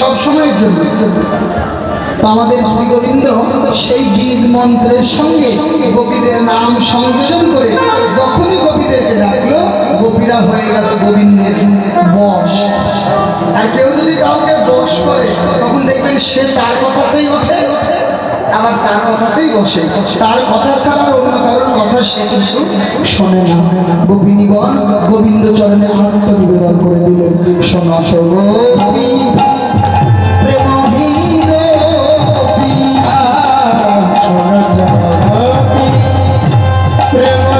সব সময়ের জন্য আমাদের শ্রী গোবিন্দ সেই বীজ মন্ত্রের সঙ্গে গোপীদের নাম সংযোজন করে যখনই গোপীদেরকে ডাকলো, গোপীরা হয়ে গেল গোবিন্দের বস আর কেউ যদি কাউকে বশ করে, তখন দেখবেন সে তার কথাতেই ওঠে, আবার তার কথাতেই বসে। তার কথা ছাড়া অন্য কারোর কথা সে কিন্তু শোনে না। গোপিনীগণ গোবিন্দ চরণে আত্মনিবেদন করে দিলেন। শোনা, শোনো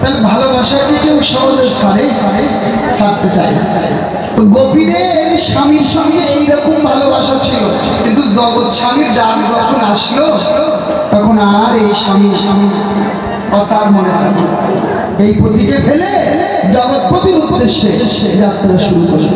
তাহলে ভালোবাসাকে কেউ সহজে ছাড়ে ছাড়তে তো গোপীদের স্বামীর সঙ্গে এইরকম ভালোবাসা ছিল, কিন্তু জগৎ স্বামীর জাত যখন আসলো, তখন আর এই স্বামী স্বামী কথা আর মনে থাকে। এই পতিকে ফেলে জগৎপতির উদ্দেশ্যে যাত্রা শুরু করল।